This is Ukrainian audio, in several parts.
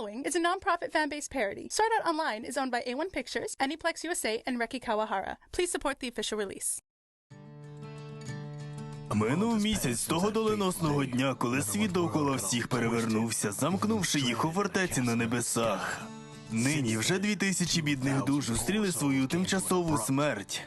following is a non-profit fan-based parody. Start Out Online is owned by A1 Pictures, Aniplex USA, and Reki Kawahara. Please support the official release. Минув місяць того доленосного дня, коли світ довкола всіх перевернувся, замкнувши їх у фортеці на небесах. Нині вже дві тисячі бідних душ зустріли свою тимчасову смерть.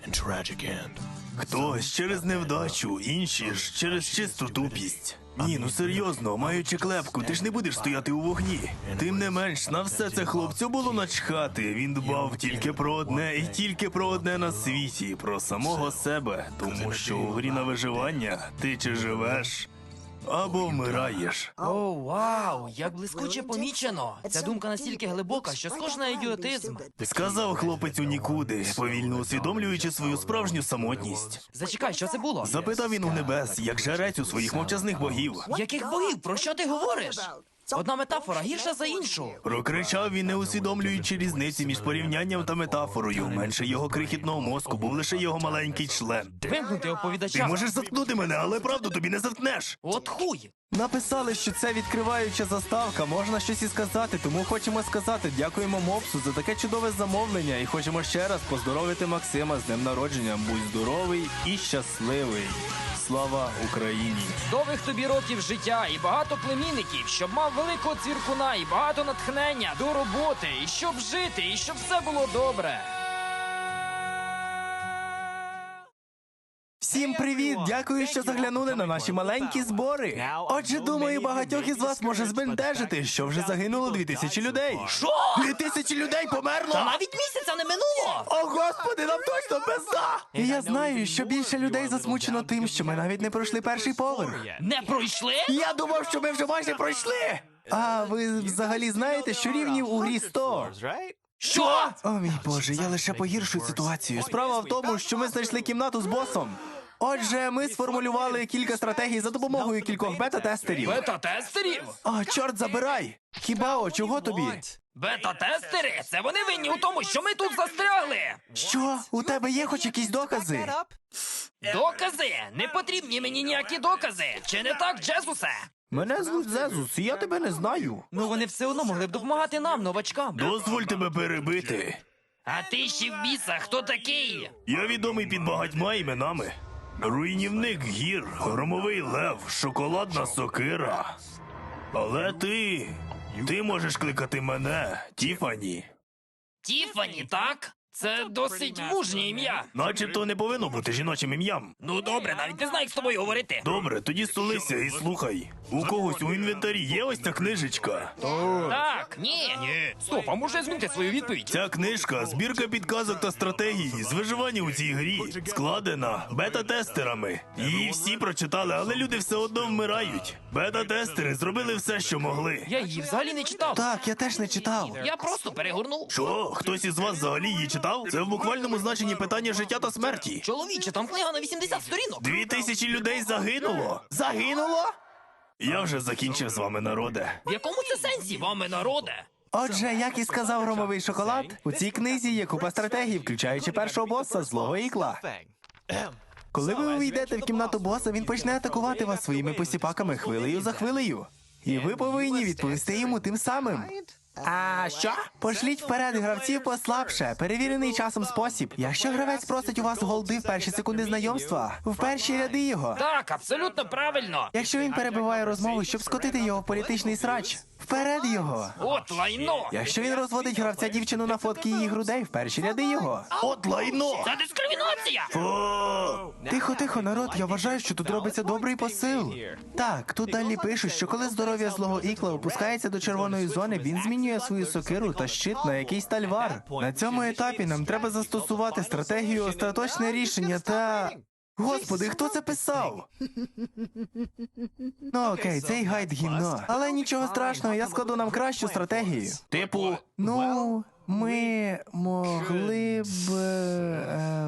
Хтось через невдачу, інші ж через чисту тупість. Ні, ну серйозно, маючи клепку, ти ж не будеш стояти у вогні. Тим не менш, на все це хлопцю було начхати. Він дбав тільки про одне і тільки про одне на світі, про самого себе. Тому що у грі на виживання ти чи живеш, або вмираєш. О, вау! Як блискуче помічено! Ця думка настільки глибока, що схожа на ідіотизм. Сказав хлопець у нікуди, повільно усвідомлюючи свою справжню самотність. Зачекай, що це було? Запитав він у небес, як жарець у своїх мовчазних богів. Яких богів? Про що ти говориш? Одна метафора гірша за іншу. Прокричав він, не усвідомлюючи різниці між порівнянням та метафорою. Менше його крихітного мозку був лише його маленький член. Вимкнути Ти оповідача. можеш заткнути мене, але правду тобі не заткнеш. От хуй! Написали, що це відкриваюча заставка, можна щось і сказати, тому хочемо сказати дякуємо Мопсу за таке чудове замовлення і хочемо ще раз поздоровити Максима з днем народження. Будь здоровий і щасливий. Слава Україні! Довгих тобі років життя і багато племінників, щоб мав великого цвіркуна і багато натхнення до роботи, і щоб жити, і щоб все було добре. Всім привіт! Дякую, що заглянули на наші маленькі збори. Отже, думаю, багатьох із вас може збентежити, що вже загинуло дві тисячі людей. Що? Дві тисячі людей померло! Та навіть місяця не минуло! О, господи, нам точно пизда! І я знаю, що більше людей засмучено тим, що ми навіть не пройшли перший поверх. Не пройшли? Я думав, що ми вже майже пройшли. А ви взагалі знаєте, що рівнів у грі 100? Що? О мій боже, я лише погіршую ситуацію. Справа в тому, що ми знайшли кімнату з босом. Отже, ми сформулювали кілька стратегій за допомогою кількох бета-тестерів. Бета-тестерів? О, чорт забирай! Хіба о, чого тобі? Бета-тестери? Це вони винні у тому, що ми тут застрягли! Що? У тебе є хоч якісь докази? Докази? Не потрібні мені ніякі докази. Чи не так, Джезусе? Мене звуть Зезус, і я тебе не знаю. Ну вони все одно могли б допомагати нам, новачкам. Дозволь тебе перебити. А ти ще в біса, хто такий? Я відомий під багатьма іменами. Руйнівник гір, громовий лев, шоколадна сокира. Але ти. Ти можеш кликати мене, Тіфані. Тіфані, так? Це досить мужнє ім'я. Начебто не повинно бути жіночим ім'ям. Ну добре, навіть не знаю, як з тобою говорити. Добре, тоді столися і слухай. У когось у інвентарі є ось ця книжечка. Так, ні. Ні. Стоп, а може змінити свою відповідь? Ця книжка збірка підказок та стратегій з виживання у цій грі, складена бета-тестерами. Її всі прочитали, але люди все одно вмирають. Бета-тестери зробили все, що могли. Я її взагалі не читав. Так, я теж не читав. Я просто перегорнув. Що, хтось із вас взагалі її читав? Це в буквальному значенні питання життя та смерті. Чоловіче, там книга на 80 сторінок. Дві тисячі людей загинуло. Загинуло? Я вже закінчив з вами, народе. В якому це сенсі, вами народе? Отже, як і сказав громовий шоколад, у цій книзі є купа стратегій, включаючи першого боса злого ікла. Коли ви увійдете в кімнату боса, він почне атакувати вас своїми посіпаками хвилею за хвилею. І ви повинні відповісти йому тим самим. А що? Пошліть вперед гравців послабше, перевірений часом спосіб. Якщо гравець просить у вас голди в перші секунди знайомства, в перші ряди його. Так, абсолютно правильно. Якщо він перебиває розмову, щоб скотити його в політичний срач, вперед його. От лайно. Якщо він розводить гравця дівчину на фотки її грудей, в перші ряди його. От лайно! Це дискримінація. Тихо, тихо, народ, я вважаю, що тут робиться добрий посил. Так, тут далі пишуть, що коли здоров'я злого ікла опускається до червоної зони, він змінює свою сокиру та щит на якийсь тальвар. На цьому етапі нам треба застосувати стратегію остаточне рішення та. Господи, хто це писав? Ну окей, цей гайд гімно. Але нічого страшного, я складу нам кращу стратегію. Типу. Ну, ми могли б. Ем...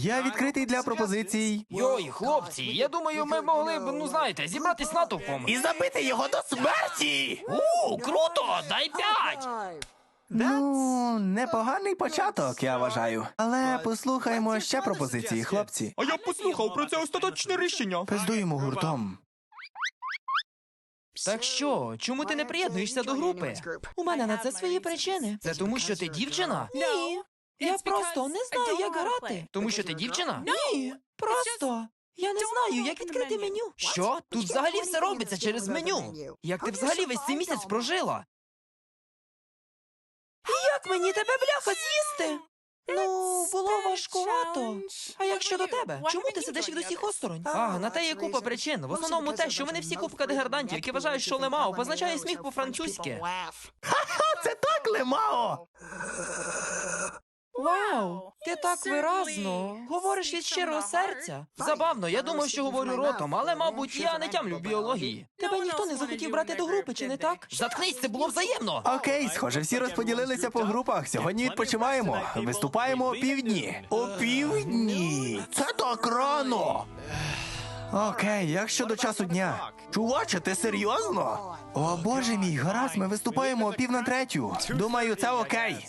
Я відкритий для пропозицій. Йой, хлопці, я думаю, ми могли б, ну знаєте, зібратись натовпом. І забити його до смерті! У, круто! Дай п'ять! Ну, непоганий початок, я вважаю. Але послухаймо ще пропозиції, хлопці. А я б послухав про це остаточне рішення. Пиздуємо гуртом. Так що, чому ти не приєднуєшся до групи? У мене на це свої причини. Це тому, що ти дівчина? Ні. Я просто не знаю, як грати. Тому що ти дівчина? Ні. Просто. Я не знаю, як відкрити меню. Що? Тут взагалі все робиться через меню. Як ти взагалі весь цей місяць прожила? Як мені тебе бляха з'їсти? Ну, було важкувато. А як щодо тебе? Чому ти сидиш від усіх осторонь? А, на те є купа причин. В основному те, що вони всі купка деградантів, які вважають, що лемао позначає сміх по-французьки. Це так, Лемао! Вау! Ти так виразно говориш від щирого серця. Забавно, я думав, що говорю ротом, але, мабуть, я не тямлю біології. Тебе ніхто не захотів брати до групи, чи не так? Заткнись, це було взаємно. Окей, схоже, всі розподілилися по групах. Сьогодні відпочиваємо. Виступаємо о півдні. О півдні? Це так рано. Окей, як щодо часу дня? Чуваче, ти серйозно? О боже мій, гаразд, ми виступаємо о пів на третю. Думаю, це окей.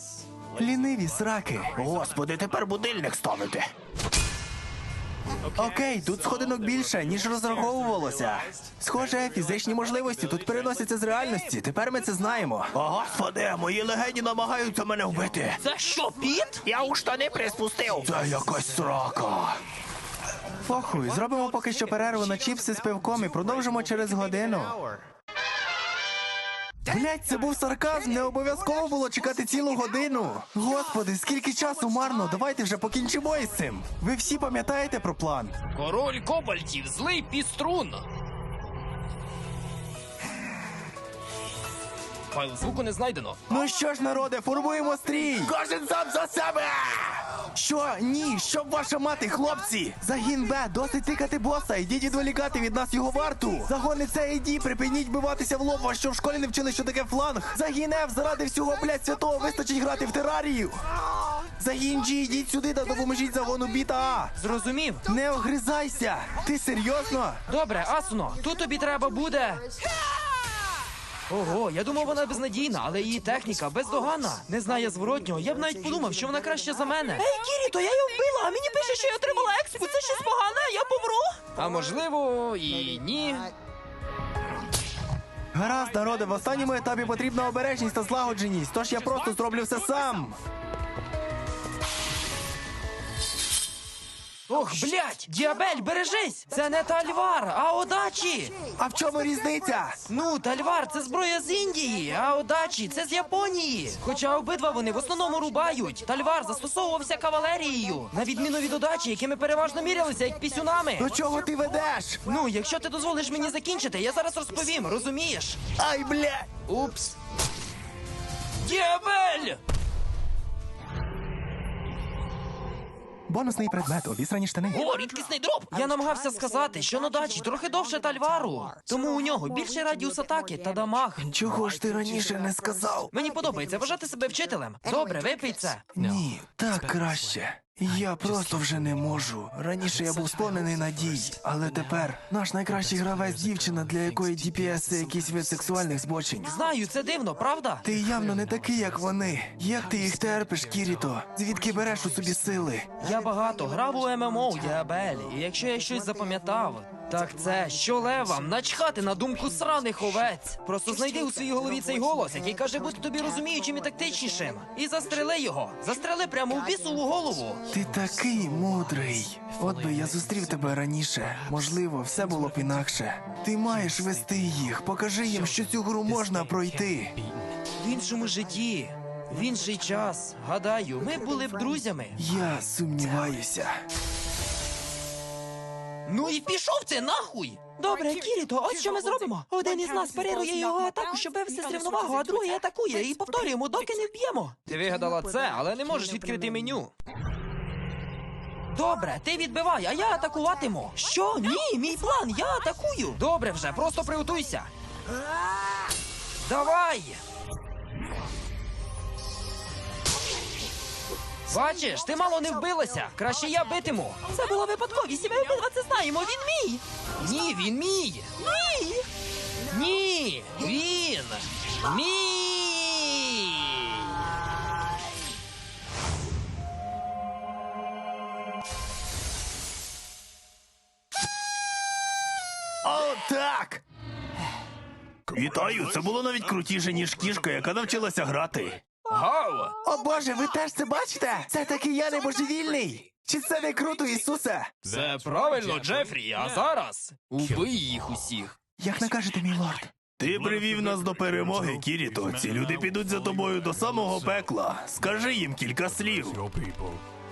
Ліниві сраки. Господи, тепер будильник ставити. Окей, тут сходинок більше, ніж розраховувалося. Схоже, фізичні можливості тут переносяться з реальності. Тепер ми це знаємо. О, господи, мої легені намагаються мене вбити. Це що, піт? Я у штани приспустив. Це якась срака. Похуй, зробимо поки що перерву на чіпси з пивком і продовжимо через годину. Блять, це був сарказм, не обов'язково було чекати цілу годину. Господи, скільки часу марно, давайте вже покінчимо із цим. Ви всі пам'ятаєте про план? Король кобальтів, злий піструн. Файл звуку не знайдено. Ну що ж, народе, формуємо стрій! Кожен сам за себе! Що? Ні, щоб ваша мати, хлопці! Загін Б, досить тикати боса, ідіть відволікати від нас його варту! Загони С і Д, припиніть биватися в лоб, вас що в школі не вчили, що таке фланг! Загін Ф, заради всього, блядь, святого вистачить грати в терарію! Загін G, ідіть сюди та допоможіть загону Б та А! Зрозумів. Не огризайся! Ти серйозно? Добре, Асуно, тут тобі треба буде. Ого, я думав, вона безнадійна, але її техніка бездоганна. Не знає зворотнього. Я б навіть подумав, що вона краще за мене. Ей, Кірі, то я її вбила, а мені пише, що я отримала експу. Це щось погане, я помру. А можливо, і ні. Гаразд, народе, в останньому етапі потрібна обережність та злагодженість, тож я просто зроблю все сам. Ох, блядь! Діабель, бережись! Це не Тальвар, а Одачі! А в чому різниця? Ну, Тальвар це зброя з Індії, а Одачі це з Японії. Хоча обидва вони в основному рубають. Тальвар застосовувався кавалерією, на відміну від Одачі, якими переважно мірялися як пісюнами. До чого ти ведеш? Ну, якщо ти дозволиш мені закінчити, я зараз розповім, розумієш? Ай, бля! Упс. Діабель! Бонусний предмет, обісрані штани. О, рідкісний дроп! Я намагався сказати, що на дачі трохи довше Тальвару. Тому у нього більший радіус атаки та дамаг. Чого ж ти раніше не сказав? Мені подобається вважати себе вчителем. Добре, випий це. Ні, так краще. Я просто вже не можу. Раніше я був сповнений надій, але тепер наш найкращий гравець дівчина, для якої DPS це якийсь вид сексуальних збочень. Знаю, це дивно, правда? Ти явно не такий, як вони. Як ти їх терпиш, Кіріто? Звідки береш у собі сили? Я багато грав у ММО, Діабелі, і якщо я щось запам'ятав, так це що левам начхати на думку сраних овець. Просто знайди у своїй голові цей голос, який каже бути тобі розуміючим і тактичнішим. І застрели його. Застрели прямо в бісову голову. Ти такий мудрий. От би я зустрів тебе раніше. Можливо, все було б інакше. Ти маєш вести їх. Покажи їм, що цю гру можна пройти. В іншому житті, в інший час, гадаю, ми були б друзями. Я сумніваюся. Ну і пішов це нахуй! Добре, Кіріто, ось що ми зробимо. Один із нас парирує його атаку, щоб вивести з рівновагу, а другий атакує і повторюємо, доки не вб'ємо. Ти вигадала це, але не можеш відкрити меню. Добре, ти відбивай, а я атакуватиму. Що? Ні, мій план, я атакую. Добре вже, просто приготуйся. Давай! Бачиш, ти мало не вбилася. Краще я битиму. Це було випадковість, і ми обидва це знаємо. Він мій. Ні, він мій. Мій. Ні, він мій. О, так! Вітаю, це було навіть крутіше, ніж кішка, яка навчилася грати. Гав! О боже, ви теж це бачите? Це таки я не божевільний. Чи це не круто, Ісусе? Це правильно, Джефрі, а зараз убий їх усіх. Як накажете, мій лорд? Ти привів нас до перемоги, Кіріто. Ці люди підуть за тобою до самого пекла. Скажи їм кілька слів.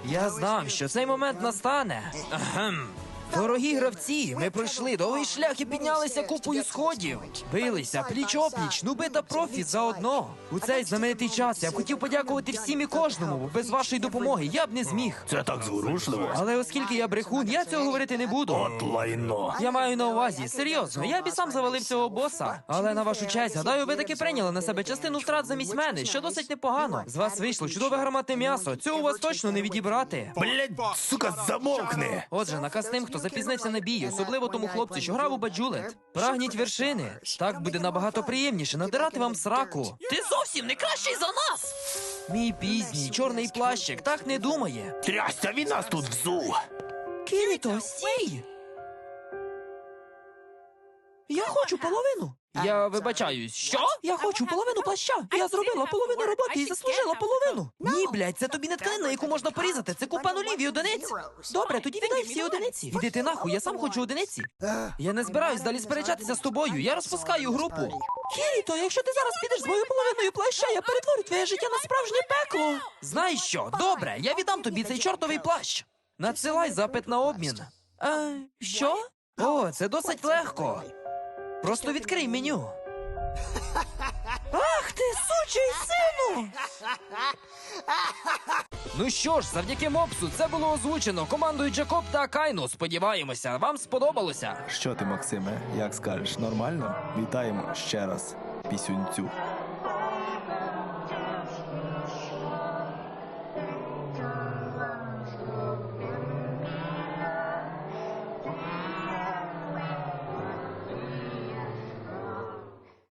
Я знав, що цей момент настане. Ахем. Дорогі гравці, ми пройшли довгий шлях і піднялися купою сходів. Билися пліч опліч, нуби та профі заодно. У цей знаменитий час я б хотів подякувати всім і кожному, бо без вашої допомоги я б не зміг. Це так зворушливо. Але оскільки я брехун, я цього говорити не буду. От лайно. Я маю на увазі, серйозно, я б і сам завалив цього боса. Але на вашу честь, гадаю, ви таки прийняли на себе частину втрат замість мене, що досить непогано. З вас вийшло чудове гарматне м'ясо. Цього у вас точно не відібрати. Блять, сука, замовкни! Отже, наказ тим, хто запізнився на бій, особливо тому хлопцю, що грав у баджулет. Прагніть вершини. Так буде набагато приємніше надирати вам сраку. Ти зовсім не кращий за нас. Мій пізній чорний плащик так не думає. Трясся, він нас тут взув. Кіріто, стій! Я хочу половину. Я вибачаюсь, що? Я хочу половину плаща. Я зробила половину роботи і заслужила половину. Ні, блядь, це тобі не тканина, яку можна порізати. Це купа нулів і одиниць. Добре, тоді віддай всі одиниці. Іди ти нахуй, я сам хочу одиниці. Я не збираюсь далі сперечатися з тобою. Я розпускаю групу. Кіріто, якщо ти зараз підеш з моєю половиною плаща, я перетворю твоє життя на справжнє пекло. Знаєш що? Добре, я віддам тобі цей чортовий плащ. Надсилай запит на обмін. А, що? О, це досить легко. Просто відкрий меню. Ах ти, сучий сину! Ну що ж, завдяки мопсу це було озвучено командою Джакоб та Кайну. Сподіваємося, вам сподобалося. Що ти, Максиме, як скажеш, нормально? Вітаємо ще раз, пісюнцю.